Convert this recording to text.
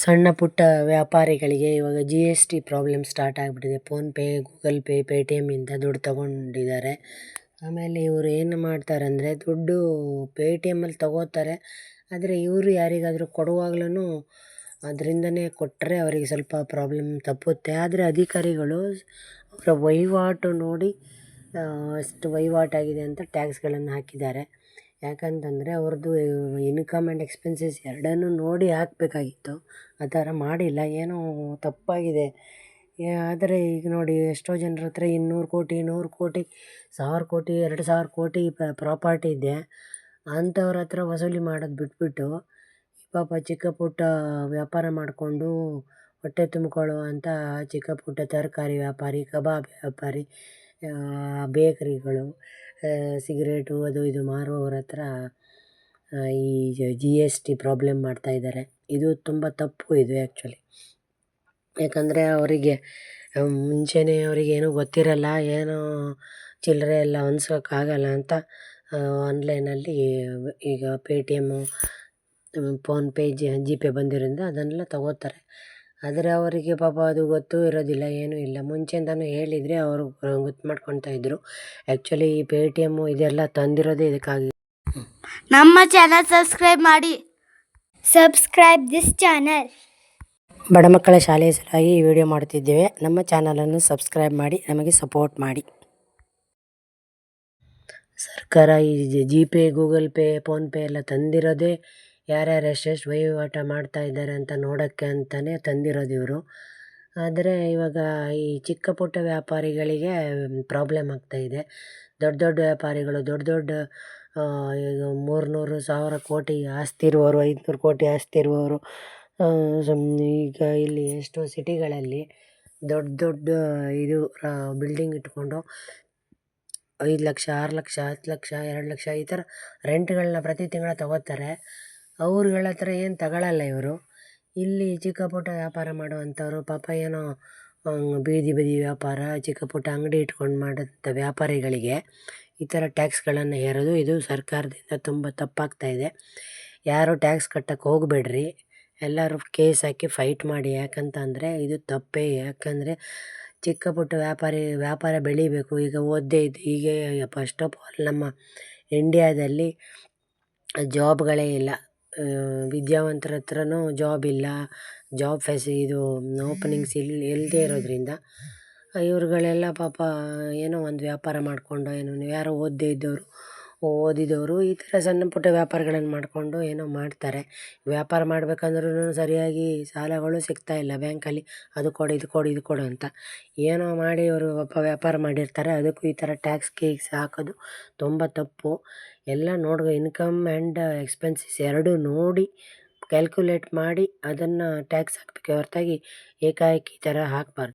ಸಣ್ಣ ಪುಟ್ಟ ವ್ಯಾಪಾರಿಗಳಿಗೆ ಇವಾಗ G S T problem start ಆಗಿಬಿಟ್ಟಿದೆ. ಫೋನ್ಪೇ ಗೂಗಲ್ ಪೇ ಪೇಟಿಎಮ್ಮಿಂದ ದುಡ್ಡು ತಗೊಂಡಿದ್ದಾರೆ. ಆಮೇಲೆ ಇವರು ಏನು ಮಾಡ್ತಾರೆ ಅಂದರೆ ದುಡ್ಡು ಪೇಟಿಎಮ್ಮಲ್ಲಿ ತಗೋತಾರೆ. ಆದರೆ ಇವರು ಯಾರಿಗಾದರೂ ಕೊಡುವಾಗ್ಲೂ ಅದರಿಂದನೇ ಕೊಟ್ಟರೆ ಅವರಿಗೆ ಸ್ವಲ್ಪ ಪ್ರಾಬ್ಲಮ್ ತಪ್ಪುತ್ತೆ. ಆದರೆ ಅಧಿಕಾರಿಗಳು ಅವರ ವಹಿವಾಟು ನೋಡಿ ಎಷ್ಟು ವಹಿವಾಟಾಗಿದೆ ಅಂತ ಟ್ಯಾಕ್ಸ್ಗಳನ್ನು ಹಾಕಿದ್ದಾರೆ. ಯಾಕಂತಂದರೆ ಅವ್ರದ್ದು ಇನ್ಕಮ್ ಆ್ಯಂಡ್ ಎಕ್ಸ್ಪೆನ್ಸಸ್ ಎರಡನ್ನೂ ನೋಡಿ ಹಾಕಬೇಕಾಗಿತ್ತು. ಆ ಥರ ಮಾಡಿಲ್ಲ. ಏನೋ ತಪ್ಪಾಗಿದೆ. ಆದರೆ ಈಗ ನೋಡಿ ಎಷ್ಟೋ ಜನರ ಹತ್ರ ಇನ್ನೂರು ಕೋಟಿ ನೂರು ಕೋಟಿ, ಸಾವಿರ ಕೋಟಿ, ಎರಡು ಸಾವಿರ ಕೋಟಿ ಪ್ರಾಪರ್ಟಿ ಇದೆ. ಅಂಥವ್ರ ಹತ್ರ ವಸೂಲಿ ಮಾಡೋದು ಬಿಟ್ಬಿಟ್ಟು ಪಾಪ ಚಿಕ್ಕ ಪುಟ್ಟ ವ್ಯಾಪಾರ ಮಾಡಿಕೊಂಡು ಹೊಟ್ಟೆ ತುಂಬಿಕೊಳ್ಳುವಂಥ ಚಿಕ್ಕ ಪುಟ್ಟ ತರಕಾರಿ ವ್ಯಾಪಾರಿ, ಕಬಾಬ್ ವ್ಯಾಪಾರಿ ಬೇಕ್ರಿಗಳು ಸಿಗರೇಟು ಅದು ಇದು ಮಾರುವವರ ಹತ್ರ ಈ ಜಿ ಎಸ್ ಟಿ ಪ್ರಾಬ್ಲಮ್ ಮಾಡ್ತಾ ಇದ್ದಾರೆ. ಇದು ತುಂಬ ತಪ್ಪು ಇದು ಆ್ಯಕ್ಚುಲಿ ಯಾಕಂದರೆ ಅವರಿಗೆ ಮುಂಚೆಯೇ ಏನೂ ಗೊತ್ತಿರಲ್ಲ, ಏನೂ ಚಿಲ್ಲರೆ ಎಲ್ಲ ಹೊಂದ್ಸೋಕ್ಕಾಗಲ್ಲ ಅಂತ ಆನ್ಲೈನಲ್ಲಿ ಈಗ Paytm PhonePe G Pay ಬಂದಿರೋದ್ರಿಂದ ಅದನ್ನೆಲ್ಲ ತಗೋತಾರೆ. ಆದರೆ ಅವರಿಗೆ ಪಾಪ ಅದು ಗೊತ್ತೂ ಇರೋದಿಲ್ಲ ಏನೂ ಇಲ್ಲ. ಮುಂಚೆಯಿಂದಲೂ ಹೇಳಿದರೆ ಅವರು ಗೊತ್ತು ಮಾಡ್ಕೊತಾ ಇದ್ದರು ಆ್ಯಕ್ಚುಲಿ ಈ ಪೇ ಟಿ ಎಮ್ಮು ಇದೆಲ್ಲ ತಂದಿರೋದೇ ಇದಕ್ಕಾಗಿ. ನಮ್ಮ ಚಾನಲ್ ಸಬ್ಸ್ಕ್ರೈಬ್ ಮಾಡಿ. ಸಬ್ಸ್ಕ್ರೈಬ್ ದಿಸ್ ಚಾನಲ್ ಬಡ ಮಕ್ಕಳ ಶಾಲೆಯ ಸಲುವಾಗಿ ಈ ವಿಡಿಯೋ ಮಾಡುತ್ತಿದ್ದೇವೆ. ನಮ್ಮ ಚಾನಲನ್ನು ಸಬ್ಸ್ಕ್ರೈಬ್ ಮಾಡಿ ನಮಗೆ ಸಪೋರ್ಟ್ ಮಾಡಿ. ಸರ್ಕಾರ ಈ G Pay Google Pay PhonePe ಎಲ್ಲ ತಂದಿರೋದೇ ಯಾರ್ಯಾರು ಎಷ್ಟೆಷ್ಟು ವಹಿವಾಟ ಮಾಡ್ತಾ ಇದ್ದಾರೆ ಅಂತ ನೋಡೋಕ್ಕೆ ಅಂತಲೇ ತಂದಿರೋದು ಇವರು. ಆದರೆ ಇವಾಗ ಈ ಚಿಕ್ಕ ಪುಟ್ಟ ವ್ಯಾಪಾರಿಗಳಿಗೆ ಪ್ರಾಬ್ಲಮ್ ಆಗ್ತಾಯಿದೆ ದೊಡ್ಡ ದೊಡ್ಡ ವ್ಯಾಪಾರಿಗಳು, ದೊಡ್ಡ ದೊಡ್ಡ ಈಗ ಮೂರ್ನೂರು ಸಾವಿರ ಕೋಟಿ ಆಸ್ತಿ ಇರುವವರು, ಐದುನೂರು ಕೋಟಿ ಆಸ್ತಿ ಇರುವವರು ಈಗ ಇಲ್ಲಿ ಎಷ್ಟೋ ಸಿಟಿಗಳಲ್ಲಿ ದೊಡ್ಡ ದೊಡ್ಡ ಇದು ಬಿಲ್ಡಿಂಗ್ ಇಟ್ಕೊಂಡು ಐದು ಲಕ್ಷ, ಆರು ಲಕ್ಷ, ಹತ್ತು ಲಕ್ಷ, ಎರಡು ಲಕ್ಷ ಈ ಥರ ರೆಂಟ್ಗಳನ್ನ ಪ್ರತಿ ತಿಂಗಳು ತಗೋತಾರೆ. ಅವ್ರುಗಳ ಹತ್ರ ಏನು ತಗೊಳಲ್ಲ ಇವರು. ಇಲ್ಲಿ ಚಿಕ್ಕ ಪುಟ್ಟ ವ್ಯಾಪಾರ ಮಾಡುವಂಥವ್ರು, ಪಾಪ ಏನೋ ಬೀದಿ ಬದಿ ವ್ಯಾಪಾರ, ಚಿಕ್ಕ ಪುಟ್ಟ ಅಂಗಡಿ ಇಟ್ಕೊಂಡು ಮಾಡೋಂಥ ವ್ಯಾಪಾರಿಗಳಿಗೆ ಈ ಥರ ಟ್ಯಾಕ್ಸ್ಗಳನ್ನು ಹೇರೋದು ಇದು ಸರ್ಕಾರದಿಂದ ತುಂಬ ತಪ್ಪಾಗ್ತಾ ಇದೆ. ಯಾರೂ ಟ್ಯಾಕ್ಸ್ ಕಟ್ಟಕ್ಕೆ ಹೋಗಬೇಡ್ರಿ. ಎಲ್ಲರೂ ಕೇಸ್ ಹಾಕಿ ಫೈಟ್ ಮಾಡಿ. ಯಾಕಂತ ಅಂದರೆ ಇದು ತಪ್ಪೇ. ಯಾಕಂದರೆ ಚಿಕ್ಕ ಪುಟ್ಟ ವ್ಯಾಪಾರಿ, ವ್ಯಾಪಾರ ಬೆಳೀಬೇಕು. ಈಗ ಓದ್ದೆ ಇದ್ದು ಈಗ ಫಸ್ಟ್ ಆಫ್ ಆಲ್ ನಮ್ಮ ಇಂಡಿಯಾದಲ್ಲಿ ಜಾಬ್ಗಳೇ ಇಲ್ಲ. ವಿದ್ಯಾವಂತರ ಹತ್ರನೂ ಜಾಬ್ ಇಲ್ಲ ಜಾಬ್ ಫೆಸಿ ಇದು ಓಪನಿಂಗ್ಸ್ ಇಲ್ಲಿ ಇಲ್ಲದೇ ಇರೋದರಿಂದ ಇವ್ರುಗಳೆಲ್ಲ ಪಾಪ ಏನೋ ಒಂದು ವ್ಯಾಪಾರ ಮಾಡಿಕೊಂಡು ಏನೋ ಯಾರೋ ಓದದೇ ಇದ್ದವರು. ಓದಿದವರು ಈ ಥರ ಸಣ್ಣ ಪುಟ್ಟ ವ್ಯಾಪಾರಗಳನ್ನು ಮಾಡಿಕೊಂಡು ಏನೋ ಮಾಡ್ತಾರೆ. ವ್ಯಾಪಾರ ಮಾಡ್ಬೇಕಂದ್ರೂ ಸರಿಯಾಗಿ ಸಾಲಗಳು ಸಿಗ್ತಾ ಇಲ್ಲ ಬ್ಯಾಂಕಲ್ಲಿ. ಅದು ಕೊಡು, ಇದು ಕೊಡು ಇದು ಕೊಡು ಅಂತ. ಏನೋ ಮಾಡಿ ಅವರು ಒಬ್ಬ ವ್ಯಾಪಾರ ಮಾಡಿರ್ತಾರೆ. ಅದಕ್ಕೂ ಈ ಥರ ಟ್ಯಾಕ್ಸ್ ಗೀಕ್ಸ್ ಹಾಕೋದು ತುಂಬ ತಪ್ಪು. ಎಲ್ಲ ನೋಡಿ ಇನ್ಕಮ್ ಆ್ಯಂಡ್ ಎಕ್ಸ್ಪೆನ್ಸಸ್ ಎರಡೂ ನೋಡಿ ಕ್ಯಾಲ್ಕುಲೇಟ್ ಮಾಡಿ ಅದನ್ನು ಟ್ಯಾಕ್ಸ್ ಹಾಕಬೇಕೆ ಹೊರತಾಗಿ ಏಕಾಏಕಿ ಈ ಥರ ಹಾಕಬಾರ್ದು.